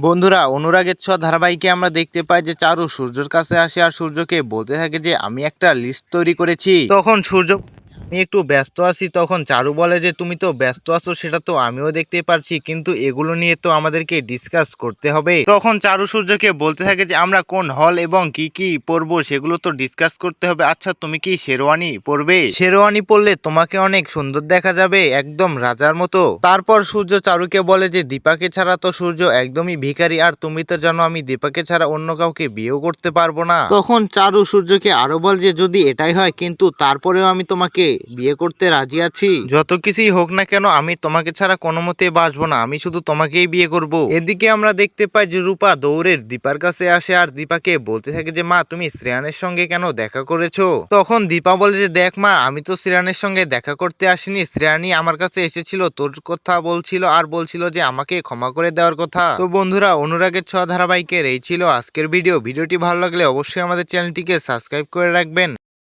বন্ধুরা, অনুরাগের ছোঁয়া ধারাবাহিকে আমরা দেখতে পাই যে চারু সূর্যের কাছে আসে আর সূর্যকে বলতে থাকে যে, আমি একটা লিস্ট তৈরি করেছি। তখন সূর্য আমি একটু ব্যস্ত আছি তখন। চারু বলে যে, তুমি তো ব্যস্ত আছো, সেটা তো আমিও দেখতে পারছি, কিন্তু এগুলো নিয়ে তো আমাদেরকে ডিসকাস করতে হবে। তখন চারু সূর্যকে বলতে থাকে যে, আমরা কোন হল এবং কি কি পরবো, সেগুলো তো ডিসকাস করতে হবে। আচ্ছা তুমি কি শেরওয়ানি পরবে? শেরওয়ানি পরলে তোমাকে অনেক সুন্দর দেখা যাবে, একদম রাজার মতো। তারপর সূর্য চারুকে বলে যে, দীপাকে ছাড়া তো সূর্য একদমই ভিখারি, আর তুমি তো জানো আমি দীপাকে ছাড়া অন্য কাউকে বিয়েও করতে পারব না। তখন চারু সূর্যকে আরও বল যে, যদি এটাই হয়, কিন্তু তারপরেও আমি তোমাকে বিয়ে করতে রাজি আছি? যত কিছুই হোক না কেন, আমি তোমাকে ছাড়া কোনো মতে বাঁচবো না। আমি শুধু তোমাকেই বিয়ে করব। এদিকে আমরা দেখতে পাই যে রূপা দৌড়ের দীপার কাছে আসে আর দীপাকে বলতে থাকে যে, মা, তুমি শ্রেয়ানের সঙ্গে কেন দেখা করেছ? তখন দীপা বলে যে, দেখ মা, আমি তো শ্রেয়ানের সঙ্গে দেখা করতে আসিনি। শ্রেয়ানি আমার কাছে এসেছিল, তোর কথা বলছিল আর বলছিল যে, আমাকে ক্ষমা করে দেওয়ার কথা। তো বন্ধুরা, অনুরাগের ছ ধারাবাহিকের এই ছিল আজকের ভিডিও। ভিডিওটি ভালো লাগলে অবশ্যই আমাদের চ্যানেলটিকে সাবস্ক্রাইব করে রাখবেন।